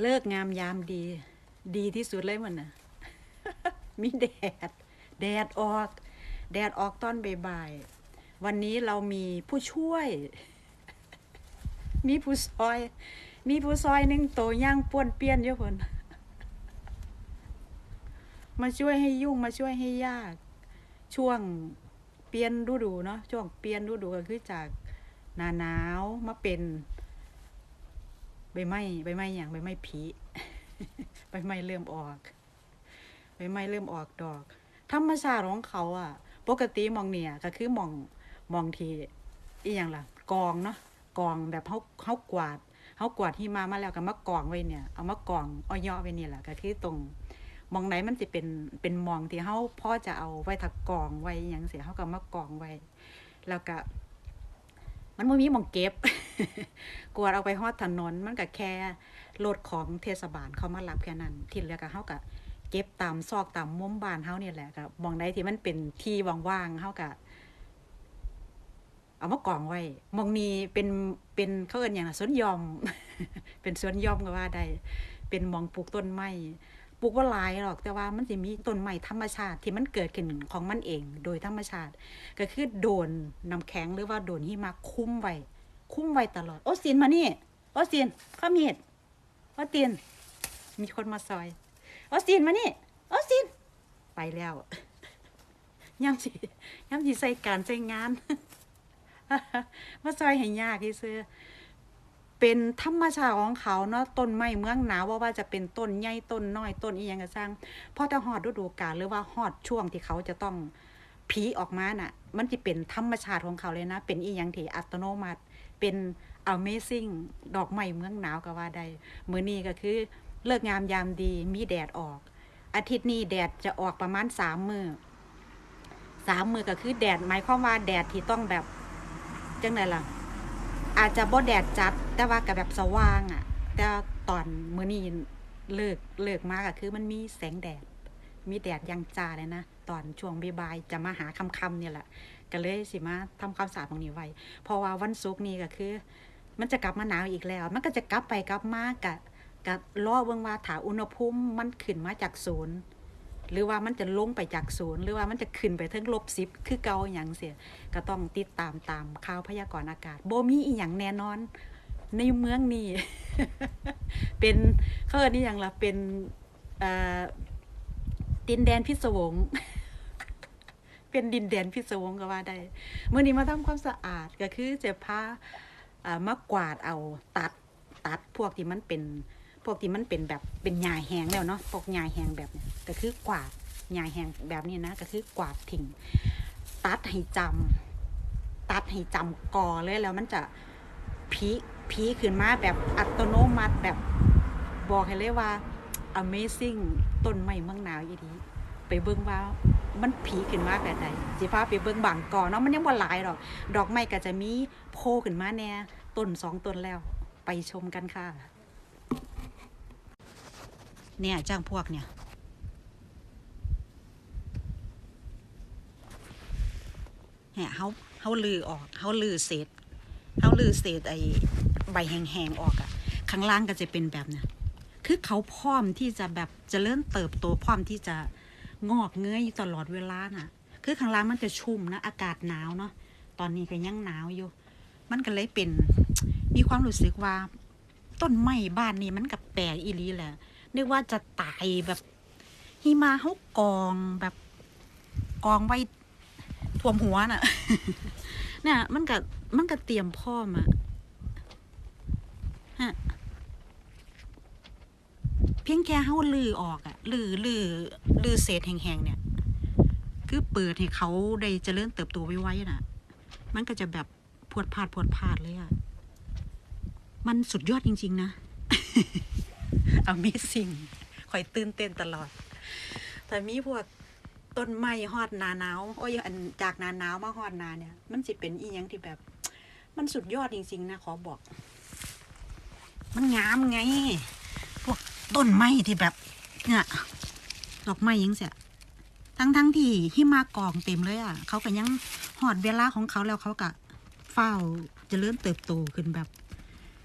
เลิกงามยามดี ดีที่สุดเลยมันนะมีแดด แดดออก แดดออกตอนบ่ายๆวันนี้เรามีผู้ช่วย มีผู้ซอย มีผู้ซอยหนึ่งโตย่างป้วนเปี้ยนเยอะเพิ่นมาช่วยให้ยุ่งมาช่วยให้ยาก ช่วงเปลี่ยนฤดูเนาะช่วงเปลี่ยนฤดูก็คือจากหนาหนาวมาเป็น ใบไม้ใบไม้อย่างใบไม้ผีใบไม้เริ่มออกใบไม้เริ่มออกดอก ธรรมชาติของเขาอะ ปกติมองเนี่ยก็คือมองมองทีอีหยังล่ะกองเนาะกองแบบเฮาเฮากวาดเฮากวาดที่มามาแล้วก็มากองไว้เนี่ยเอามากองเอาย่อไว้เนี่ยแหละก็คือตรงมองไหนมันสิเป็นเป็นมองที่เฮาพ่อจะเอาไว้ถักกองไว้อหยังเสียเฮาก็มากองไว้ แล้วก็ มันบ่มีมองเก็บ กวาดเอาไปฮอดถนน มันก็แค่รถของเทศบาลเขามารับแค่นั้น ที่เหลือก็เฮาก็เก็บตามซอกตามมุมบ้านเฮาเนี่ยแหละก็หมองใดที่มันเป็นที่ว่างๆเฮาก็เอามากองไว้มองนี้เป็นเป็นเขาเอินหยังนะสวนยอม เป็นสวนยอมก็ว่าได้ เป็นมองปลูกต้นไม้ ปลูกว่าหลายหรอกแต่ว่ามันสิมีต้นไม้ธรรมชาติที่มันเกิดขึ้นของมันเอง โดยธรรมชาติ ก็คือโดนน้ำแข็งหรือว่าโดนหิมะคุ้มไว้คุ้มไว้ตลอด โอ้สินมานี่ โอ้สินข้ามีดโอ้ตีนมีคนมาซอย โอ้สินมานี่ โอ้สินไปแล้วย่ำสิย่ำสิใส่การใส่งานมาซอยให้ยากที่ซื้อ เป็นธรรมชาติของเขาเนาะต้นไม้เมืองหนาวว่าว่าจะเป็นต้นใหญ่ต้นน้อยต้นอีหยังก็สร้างพอแต่ฮอดฤดูกาลหรือว่าฮอดช่วงที่เขาจะต้องผีออกมาน่ะ มันจะเป็นธรรมชาติของเขาเลยนะ เป็นอีหยังที่อัตโนมัติ เป็น Amazing ดอกไม้เมืองหนาวก็ว่าได้มื้อนี้ก็คือเลิกงามยามดีมีแดดออก อาทิตย์นี้แดดจะออกประมาณสามมือสามมือก็คือแดดหมายความว่าแดดที่ต้องแบบจังไดล่ะ อาจจะบ่แดดจัด แต่ว่ากับแบบสว่างอะ่ะ แต่ตอนมื้อนี้เลิกเลิกมาก็คือมันมีแสงแดด มีแดดยังจ้าเลยนะ ตอนช่วงบ่ายจะมาหาคำๆเนี่ยแหละก็เลยสิมาทำความสะอาดตรงนี้ไว้เพราะว่าวันศุกร์นี้ก็คือ มันจะกลับมาหนาวอีกแล้ว มันก็จะกลับไปกลับมากะกะรอเบิ่งว่าถ้าอุณหภูมิมันขึ้นมาจากศูนย์ หรือว่ามันจะลงไปจากศูนย์หรือว่ามันจะขึ้นไปถึงลบสิบคือเก่าอย่างเสียก็ต้องติดตามตามข่าวพยากรณ์อากาศโบมีอีหยังแน่นอน ในเมืองนี้เป็นเขาเรียกนี่อย่างละเป็นดินแดนพิศวงเป็นดินแดนพิศวงก็ว่าได้เมื่อนี้มาทำความสะอาดก็คือจะพาอ่ามากวาดเอาตัดตัดพวกที่มันเป็น พวกที่มันเป็นแบบเป็นหญ้าแห้งแล้วเนาะพวกหญ้าแห้งแบบเนี้ยก็คือกวาดหญ้าแห้งแบบนี้นะก็คือกวาดทิ้งตัดให้จำตัดให้จำกอเลยแล้วมันจะพีพีขึ้นมาแบบอัตโนมัติแบบบอกให้เลยว่า Amazing ต้นไม้เมืองหนาวอีดีไปเบิ่งว่ามันผีขึ้นมาแบบใดสิพาไปเบิ่งบางกอเนาะมันยังบ่หลายดอก ดอกไม้ก็จะมีโผล่ขึ้นมาแน่ต้นสองต้นแล้ว ไปชมกันค่ะ เนี่ยจ้างพวกเนี่ย เนี่ยเขาเขาลือออกเขาลือเศษเขาลือเศษไอ้ใบแห้งๆออกอะข้างล่างก็จะเป็นแบบเนี่ยคือเขาพร้อมที่จะแบบจะเริ่มเติบโตพร้อมที่จะงอกเงยอยู่ตลอดเวลาน่ะ คือข้างล่างมันจะชุ่มนะอากาศหนาวเนาะตอนนี้ก็ยังหนาวอยู่ มันก็เลยเป็นมีความรู้สึกว่า ต้นไม้บ้านนี้มันกับแปลกอีลีแหละ นึกว่าจะตายแบบหิมาเขากองแบบกองไว้ท่วมหัวน่ะ เนี่ย มันก็มันก็เตรียมพร้อมอะฮะเพียงแค่เขาลือออกอะลือลือลือเศษแห้งๆเนี่ย คือเปิดให้เขาได้เจริญเติบโตไว้ๆน่ะ มันก็จะแบบพวดพาดพวดพาดเลยอะมันสุดยอดจริง ๆ นะ Amazing ข่อยตื่นเต้นตลอด แต่มีพวกต้นไม้ฮอดนาหนาวโอ้ยอันจากนาหนาวมาฮอดนาเนี่ย มันสิเป็นอีหยังที่แบบ มันสุดยอดจริง ๆ นะ ขอบอก มันงามไง พวกต้นไม้ที่แบบ เนี่ยดอกไม้ยังเสียทั้งทั้งที่หิมากองเต็มเลยอะ เขาก็ยังหอดเวลาของเขาแล้วเขาก็เฝ้าเจะเริ่มเติบโตขึ้นแบบ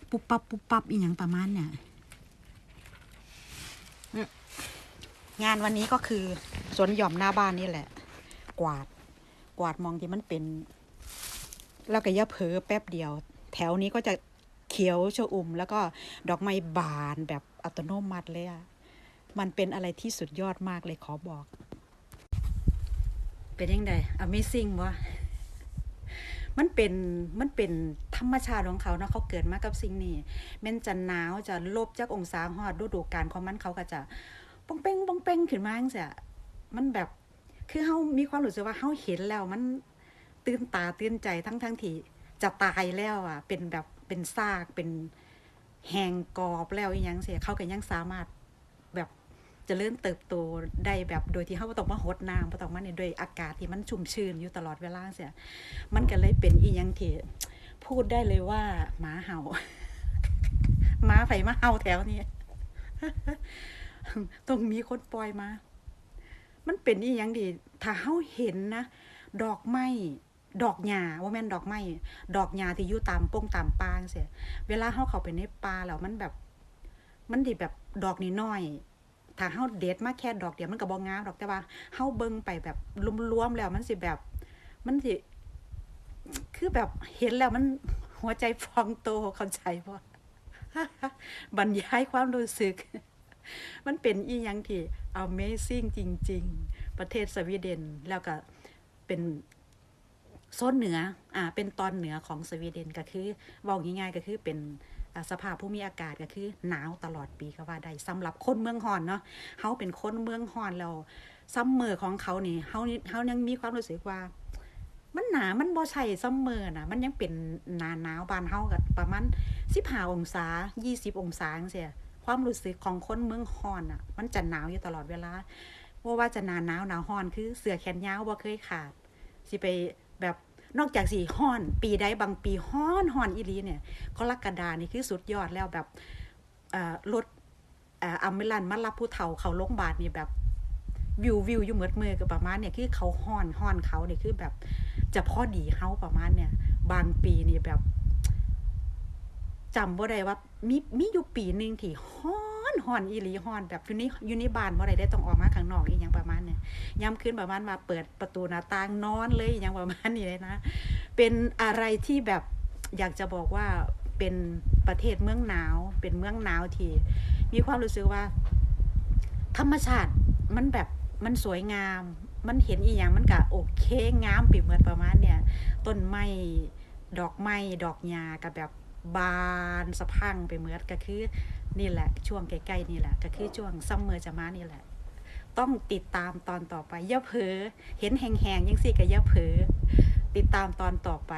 ปุ๊บปั๊บปุ๊บปั๊บอีหยังประมาณเนี่ย งานวันนี้ก็คือสวนหย่อมหน้าบ้านนี่แหละ กวาด กวาดมองที่มันเป็น แล้วก็ย่าเผลอแป๊บเดียว แถวนี้ก็จะเขียวชอุ่ม แล้วก็ดอกไม้บานแบบอัตโนมัติเลยอะมันเป็นอะไรที่สุดยอดมากเลยขอบอก เป็นยังไง Amazing วะมันเป็นมันเป็นธรรมชาติของเขาเนาะเขาเกิดมากับสิ่งนี้แม้นจะหนาวจะลบจากองศาฮอดฤดูกาลของมันเขาก็จะ ปองเป้งปองเป้งขึ้นมาจังซี่มันแบบคือเฮามีความรู้สึกว่าเฮาเห็นแล้วมันตื่นตาตื่นใจทั้งทั้งที่จะตายแล้วอะ เป็นแบบเป็นซากเป็นแหงกรอบแล้วอีหยังเสียเขาก็ยังสามารถแบบจะเริ่มเติบโตได้แบบโดยที่เขาต้องมาหดน้ำต้องมาเนี่ยด้วยอากาศที่มันชุ่มชื้นอยู่ตลอดเวลาเสียมันก็เลยเป็นอีหยังที่พูดได้เลยว่าหมาเห่าหมาไผ่มาเห่าแถวนี้ ต้องมีคนปล่อยมา มันเป็นอีหยังดีถ้าเฮาเห็นนะ ดอกไม้ดอกหญ้าว่าแม่นดอกไม้ดอกหญ้าที่อยู่ตามปงตามป่าจังซี่เวลาเฮาเข้าไปในป่าแล้วมันแบบ มันดิแบบดอกน้อยถ้าเฮาเด็ดมาแค่ดอกเดียวมันก็บ่งามดอกแต่ว่าเฮาเบิ่งไปแบบรวมๆแล้วมันสิแบบ มันสิคือแบบเห็นแล้วมันหัวใจพองโตเข้าใจบ่บรรยายความรู้สึก มันเป็นอีหยังที่ Amazing จริง ๆ ประเทศสวีเดนแล้วก็เป็นโซนเหนือ อ่า เป็นตอนเหนือของสวีเดนก็คือเว้าง่ายๆก็คือเป็นสภาพภูมิอากาศก็คือหนาวตลอดปีก็ว่าได้สำหรับคนเมืองฮอนเนาะเฮาเป็นคนเมืองฮอนแล้วซัมเมอร์ของเขานี่เฮานี่เฮายังมีความรู้สึกว่า มันหนา มันบ่ใช่ซัมเมอร์น่ะมันยังเป็นหนาหนาวบานเฮาก็ประมาณ15องศา20องศาจังซี่ ความรู้สึกของคนเมืองฮอนน่ะ มันจะหนาวอยู่ตลอดเวลาบ่ว่าจะหนาหนาวหนาวฮอนคือเสื้อแขนยาวบ่าเคยขาดสิไปแบบนอกจากสิฮ้อน ปีใดบางปีฮ้อนฮ้อนอีลีเนี่ยกรกฎานี่คือสุดยอดแล้วแบบอ่อรถอ่ออัมเบลันมารับผู้เฒ่าเขาโรงบาลนี่แบบวิววิวอยู่เหมือดมือก็ประมาณเนี่ยคือเขาฮ้อนฮ้อนเขาเนี่ยคือแบบจะพอดีเฮาประมาณเนี่ย บางปีนี่แบบ จำบ่ได้ว่ามีมีอยู่ปีหนึงที่ฮ้อนฮอนอีหลีฮอนแบบอยู่ในอยู่ในบ้านบ่ได้ได้ต้องออกมาข้างนอกอีหยังประมาณเนี่ยยามคืนประมาณว่าเปิดประตูหน้าต่างนอนเลยอีหยังประมาณนี้เลยนะ เป็นอะไรที่แบบอยากจะบอกว่าเป็นประเทศเมืองหนาว เป็นเมืองหนาวที่มีความรู้สึกว่า ธรรมชาติมันแบบมันสวยงาม มันเห็นอีหยังมันก็โอเคงามไปเหมือนประมาณเนี่ย ต้นไม้ดอกไม้ดอกหญ้าก็แบบ บานสะพังไปเหมือนก็คือนี่แหละ ช่วงใกล้ๆนี่แหละ ก็คือช่วงซัมเมอร์จะมานี่แหละ ต้องติดตามตอนต่อไปอย่าเผลอเห็นแหงๆยังสิก็อย่าเผลอติดตามตอนต่อไป